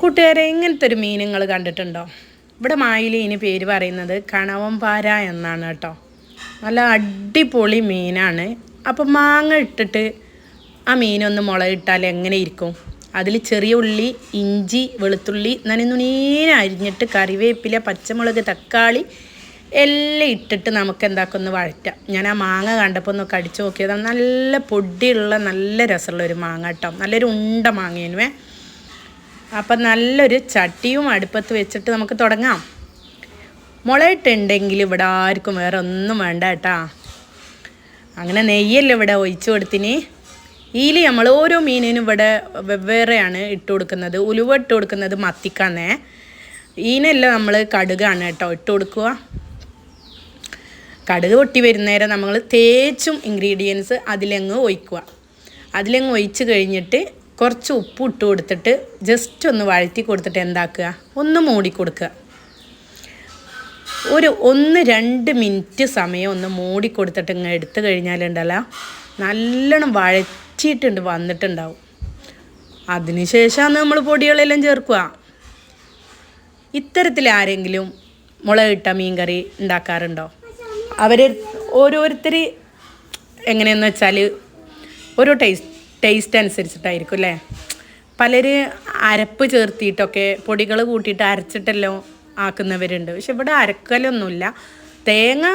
കൂട്ടുകാരെ ഇങ്ങനത്തെ ഒരു മീൻ കണ്ടിട്ടുണ്ടോ? ഇവിടെ മായിലി ഇനി പേര് പറയുന്നത് കണവംപാര എന്നാണ് കേട്ടോ. നല്ല അടിപൊളി മീനാണ്. അപ്പം മാങ്ങ ഇട്ടിട്ട് ആ മീനൊന്ന് മുളകിട്ടാൽ എങ്ങനെ ഇരിക്കും? അതിൽ ചെറിയ ഉള്ളി ഇഞ്ചി വെളുത്തുള്ളി നനിനുണീന അരിഞ്ഞിട്ട് കറിവേപ്പില പച്ചമുളക് തക്കാളി എല്ലാം ഇട്ടിട്ട് നമുക്ക് എന്താക്കൊന്ന് വഴറ്റാം. ഞാൻ ആ മാങ്ങ കണ്ടപ്പോൾ ഒന്ന് കടിച്ചു നോക്കിയതാണ് നല്ല പൊടിയുള്ള നല്ല രസമുള്ള ഒരു മാങ്ങ കേട്ടോ. നല്ലൊരു ഉണ്ട മാങ്ങേനുവേ അപ്പം നല്ലൊരു ചട്ടിയും അടുപ്പത്ത് വെച്ചിട്ട് നമുക്ക് തുടങ്ങാം. മുളയിട്ടുണ്ടെങ്കിൽ ഇവിടെ ആർക്കും വേറെ ഒന്നും വേണ്ട കേട്ടാ. അങ്ങനെ നെയ്യല്ലേ ഇവിടെ ഒഴിച്ചു കൊടുത്തിന്. ഇതിൽ നമ്മൾ ഓരോ മീനിനും ഇവിടെ വെവ്വേറെയാണ് ഇട്ട് കൊടുക്കുന്നത്. ഉലുവ ഇട്ട് കൊടുക്കുന്നത് മത്തിക്കാന്നേ. ഈനെല്ലാം നമ്മൾ കടുകാണ് കേട്ടോ ഇട്ട് കൊടുക്കുക. കടുക് പൊട്ടി വരുന്നേരം നമ്മൾ തേച്ചും ഇൻഗ്രീഡിയൻസ് അതിലങ്ങ് ഒഴിക്കുക. അതിലങ്ങ് ഒഴിച്ച് കഴിഞ്ഞിട്ട് കുറച്ച് ഉപ്പ് ഇട്ട് കൊടുത്തിട്ട് ജസ്റ്റ് ഒന്ന് വഴറ്റി കൊടുത്തിട്ട് എന്താക്കുക? ഒന്ന് മൂടി കൊടുക്കുക. ഒരു ഒന്ന് രണ്ട് മിനിറ്റ് സമയം ഒന്ന് മൂടി കൊടുത്തിട്ട് ഇങ്ങനെ എടുത്തു കഴിഞ്ഞാലുണ്ടല്ലോ നല്ലോണം വഴറ്റിയിട്ടുണ്ട് വന്നിട്ടുണ്ടാവും. അതിനുശേഷമാണ് നമ്മൾ പൊടികളെല്ലാം ചേർക്കുക. ഇത്തരത്തിൽ ആരെങ്കിലും മുളകിട്ട മീൻകറി ഉണ്ടാക്കാറുണ്ടോ? അവർ ഓരോരുത്തർ എങ്ങനെയെന്ന് വെച്ചാൽ ഓരോ ടേസ്റ്റ് ടേസ്റ്റ് അനുസരിച്ചിട്ടായിരിക്കും അല്ലേ? പലർ അരപ്പ് ചേർത്തിയിട്ടൊക്കെ പൊടികൾ കൂട്ടിയിട്ട് അരച്ചിട്ടെല്ലാം ആക്കുന്നവരുണ്ട്. പക്ഷെ ഇവിടെ അരക്കലൊന്നുമില്ല. തേങ്ങ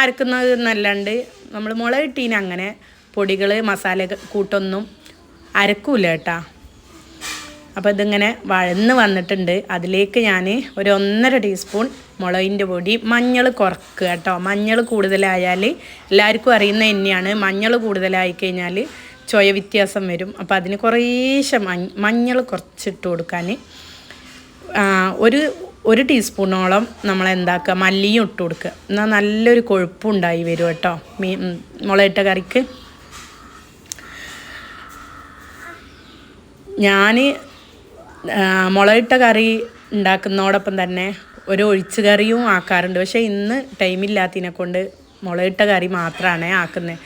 അരക്കുന്നത് എന്നല്ലാണ്ട് നമ്മൾ മുളകിട്ടീന് അങ്ങനെ പൊടികൾ മസാല കൂട്ടൊന്നും അരക്കൂല കേട്ടാ. അപ്പോൾ ഇതിങ്ങനെ വഴന്ന് വന്നിട്ടുണ്ട്. അതിലേക്ക് ഞാൻ ഒരു ഒന്നര ടീസ്പൂൺ മുളകിന്റെ പൊടി മഞ്ഞൾ കുറക്കുക കേട്ടോ. മഞ്ഞൾ കൂടുതലായാൽ എല്ലാവർക്കും അറിയുന്ന തന്നെയാണ് മഞ്ഞൾ കൂടുതലായി കഴിഞ്ഞാൽ ചൊയ വ്യത്യാസം വരും. അപ്പോൾ അതിന് കുറേശ്ശെ മഞ്ഞൾ കുറച്ചിട്ട് കൊടുക്കാൻ ഒരു ഒരു ടീസ്പൂണോളം നമ്മൾ എന്താക്കുക മല്ലിയും ഇട്ട് കൊടുക്കുക എന്നാൽ നല്ലൊരു കൊഴുപ്പുണ്ടായി വരും കേട്ടോ. മീൻ മുളയിട്ട കറിക്ക്. ഞാൻ മുളകിട്ട കറി ഉണ്ടാക്കുന്നതോടൊപ്പം തന്നെ ഒരു ഒഴിച്ചു കറിയും ആക്കാറുണ്ട്. പക്ഷേ ഇന്ന് ടൈമില്ലാത്തതിനെ കൊണ്ട് മുളകിട്ട കറി മാത്രമാണ് ആക്കുന്നത്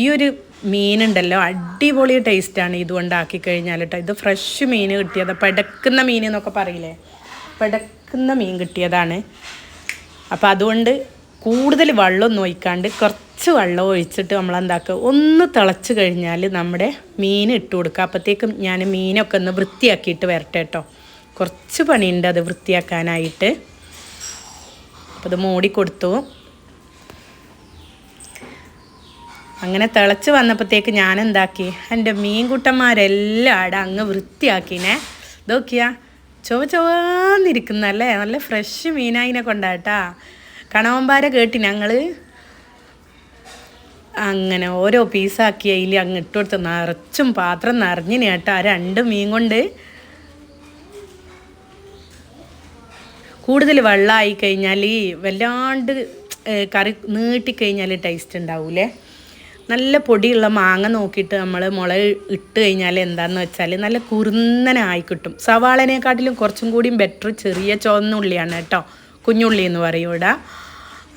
ഈ ഒരു മീനുണ്ടല്ലോ അടിപൊളി ടേസ്റ്റാണ് ഇതുകൊണ്ടാക്കി കഴിഞ്ഞാൽ കേട്ടോ ഇത് ഫ്രഷ് മീൻ കിട്ടിയത് പെടക്കുന്ന മീൻ എന്നൊക്കെ പറയില്ലേ? പെടക്കുന്ന മീൻ കിട്ടിയതാണ്. അപ്പോൾ അതുകൊണ്ട് കൂടുതൽ വെള്ളമൊന്നും ഒഴിക്കാണ്ട് കുറച്ച് വെള്ളം ഒഴിച്ചിട്ട് നമ്മൾ എന്താക്കുക ഒന്ന് തിളച്ച് കഴിഞ്ഞാൽ നമ്മുടെ മീൻ ഇട്ട് കൊടുക്കുക. അപ്പോഴത്തേക്കും ഞാൻ മീനൊക്കെ ഒന്ന് വൃത്തിയാക്കിയിട്ട് വരട്ടെ കേട്ടോ കുറച്ച് പണിയുണ്ട് അത് വൃത്തിയാക്കാനായിട്ട്. അപ്പോൾ അത് മൂടി കൊടുത്തു അങ്ങനെ തിളച്ച് വന്നപ്പോഴത്തേക്ക് ഞാൻ എന്താക്കി എന്റെ മീൻകുട്ടന്മാരെല്ലാം അവിടെ അങ്ങ് വൃത്തിയാക്കിനെ. ഇതൊക്കെയാ ചൊവ ചൊവന്നിരിക്കുന്നല്ലേ നല്ല ഫ്രഷ് മീനായിനെ കൊണ്ടാട്ടാ. കണവമ്പാര കേട്ടി ഞങ്ങൾ അങ്ങനെ ഓരോ പീസാക്കി അതിൽ അങ്ങ് ഇട്ട് കൊടുത്ത് നിറച്ചും പാത്രം നിറഞ്ഞിന് കേട്ടോ. രണ്ട് മീൻ കൊണ്ട് കൂടുതൽ വെള്ളമായി കഴിഞ്ഞാൽ വല്ലാണ്ട് കറി നീട്ടിക്കഴിഞ്ഞാൽ ടേസ്റ്റ് ഉണ്ടാവൂലേ? നല്ല പൊടിയുള്ള മാങ്ങ നോക്കിയിട്ട് നമ്മൾ മുളക് ഇട്ട് കഴിഞ്ഞാൽ എന്താണെന്ന് വെച്ചാൽ നല്ല കുറുന്നനായി കിട്ടും. സവാളനെക്കാട്ടിലും കുറച്ചും കൂടിയും ബെറ്റർ ചെറിയ ചുവന്നുള്ളിയാണ് കേട്ടോ. കുഞ്ഞുള്ളി എന്ന് പറയും ഇവിടെ.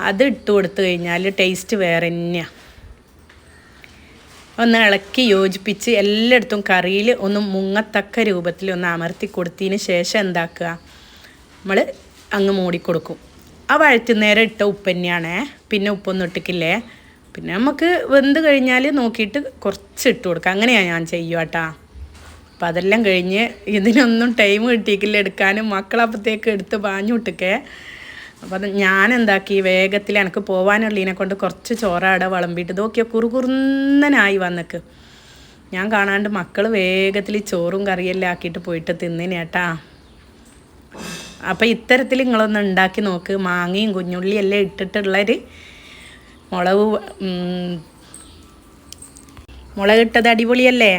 അത് ഇട്ട് കൊടുത്തു കഴിഞ്ഞാൽ ടേസ്റ്റ് വേറെ തന്നെയാണ് ഒന്ന് ഇളക്കി യോജിപ്പിച്ച് എല്ലായിടത്തും കറിയിൽ ഒന്ന് മുങ്ങത്തക്ക രൂപത്തിൽ ഒന്ന് അമർത്തി കൊടുത്തതിന് ശേഷം എന്താക്കുക? നമ്മൾ അങ്ങ് മൂടിക്കൊടുക്കും. ആ വഴറ്റുന്നേരം ഇട്ട ഉപ്പ് പിന്നെ ഉപ്പൊന്നും ഇട്ടിക്കില്ലേ പിന്നെ നമുക്ക് വെന്ത് കഴിഞ്ഞാൽ നോക്കിയിട്ട് കുറച്ച് ഇട്ട് കൊടുക്കുക അങ്ങനെയാണ് ഞാൻ ചെയ്യുക കേട്ടാ അപ്പം അതെല്ലാം കഴിഞ്ഞ് ഇതിനൊന്നും ടൈം കിട്ടിയിട്ടില്ല. എടുക്കാനും മക്കളപ്പത്തേക്ക് എടുത്ത് പാഞ്ഞു വിട്ടിക്കേ. അപ്പം അത് ഞാൻ എന്താക്കി വേഗത്തിൽ എനിക്ക് പോകാനുള്ളതിനെ കൊണ്ട് കുറച്ച് ചോറാടെ വിളമ്പിയിട്ട് ഇതൊക്കെ കുറുകുറുന്നനായി വന്നക്ക് ഞാൻ കാണാണ്ട് മക്കൾ വേഗത്തിൽ ചോറും കറിയെല്ലാം ആക്കിയിട്ട് പോയിട്ട് തിന്നിനേട്ടാ അപ്പം ഇത്തരത്തിൽ നിങ്ങളൊന്ന് ഉണ്ടാക്കി നോക്ക്. മാങ്ങയും കുഞ്ഞുള്ളിയും എല്ലാം ഇട്ടിട്ടുള്ളൊരു മുളക് മുളകിട്ടത് അടിപൊളിയല്ലേ?